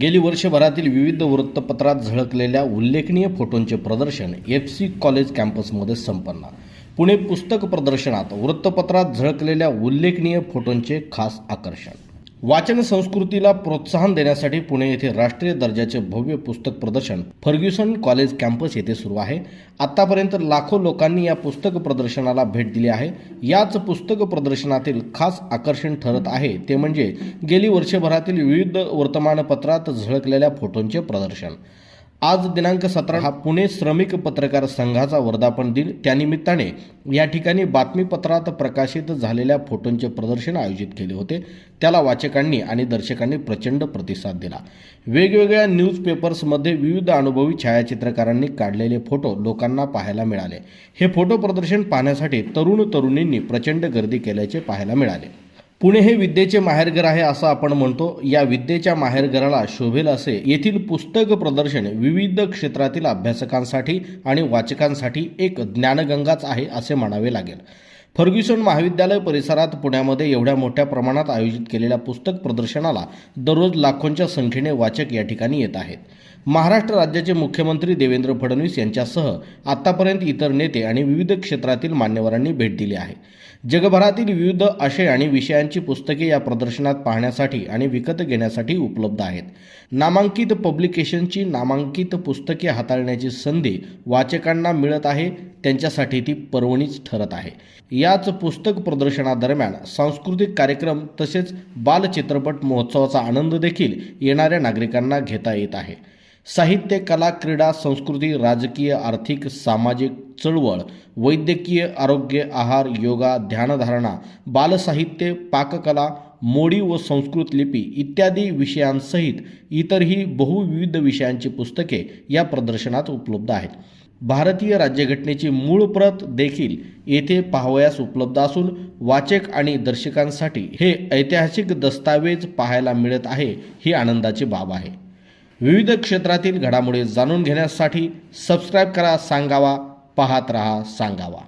गेली वर्षभरातील विविध वृत्तपत्रात झळकलेल्या उल्लेखनीय फोटोंचे प्रदर्शन एफ सी कॉलेज कॅम्पसमध्ये संपन्न. पुणे पुस्तक प्रदर्शनात वृत्तपत्रात झळकलेल्या उल्लेखनीय फोटोंचे खास आकर्षण. वाचन संस्कृतीला प्रोत्साहन देण्यासाठी पुणे येथे राष्ट्रीय दर्जाचे भव्य पुस्तक प्रदर्शन फर्ग्युसन कॉलेज कॅम्पस येथे सुरू आहे. आतापर्यंत लाखो लोकांनी या पुस्तक प्रदर्शनाला भेट दिली आहे. याच पुस्तक प्रदर्शनातील खास आकर्षण ठरत आहे. ते म्हणजे गेली वर्षभरातील विविध वर्तमानपत्रात झळकलेल्या फोटोंचे प्रदर्शन. आज दिनांक सतरा हा पुणे श्रमिक पत्रकार संघाचा वर्धापन दिन. त्यानिमित्ताने या ठिकाणी बातमीपत्रात प्रकाशित झालेल्या फोटोंचे प्रदर्शन आयोजित केले होते. त्याला वाचकांनी आणि दर्शकांनी प्रचंड प्रतिसाद दिला. वेगवेगळ्या न्यूजपेपर्समध्ये विविध अनुभवी छायाचित्रकारांनी काढलेले फोटो लोकांना पाहायला मिळाले. हे फोटो प्रदर्शन पाहण्यासाठी तरुण तरुणींनी प्रचंड गर्दी केल्याचे पाहायला मिळाले. पुणे हे विद्येचे माहेरघर आहे असं आपण म्हणतो. या विद्येच्या माहेरघराला शोभेल असे येथील पुस्तक प्रदर्शन विविध क्षेत्रातील अभ्यासकांसाठी आणि वाचकांसाठी एक ज्ञानगंगाच आहे असे म्हणावे लागेल. फर्ग्युसन महाविद्यालय परिसरात पुण्यामध्ये एवढ्या मोठ्या प्रमाणात आयोजित केलेल्या पुस्तक प्रदर्शनाला दररोज लाखोंच्या संख्येने वाचक या ठिकाणी येत आहेत. महाराष्ट्र राज्याचे मुख्यमंत्री देवेंद्र फडणवीस यांच्यासह आतापर्यंत इतर नेते आणि विविध क्षेत्रातील मान्यवरांनी भेट दिली आहे. जगभरातील विविध आशय आणि विषयांची पुस्तके या प्रदर्शनात पाहण्यासाठी आणि विकत घेण्यासाठी उपलब्ध आहेत. नामांकित पब्लिकेशनची नामांकित पुस्तके हाताळण्याची संधी वाचकांना मिळत आहे त्यांच्यासाठी ती पर्वणीच ठरत आहे. या याच पुस्तक प्रदर्शनादरम्यान सांस्कृतिक कार्यक्रम तसेच बालचित्रपट महोत्सवाचा आनंद देखील येणाऱ्या नागरिकांना घेता येत आहे. साहित्य कला क्रीडा संस्कृती राजकीय आर्थिक सामाजिक चळवळ वैद्यकीय आरोग्य आहार योगा ध्यानधारणा बालसाहित्य पाककला मोडी व संस्कृत लिपी इत्यादी विषयांसहित इतरही बहुविविध विषयांची पुस्तके या प्रदर्शनात उपलब्ध आहेत. भारतीय राज्यघटनेची मूळ प्रत देखील येथे पाहावयास उपलब्ध असून वाचक आणि दर्शकांसाठी हे ऐतिहासिक दस्तावेज पाहायला मिळत आहे ही आनंदाची बाब आहे. विविध क्षेत्रातील घडामोडी जाणून घेण्यासाठी सबस्क्राईब करा सांगावा पाहत रहा सांगावा.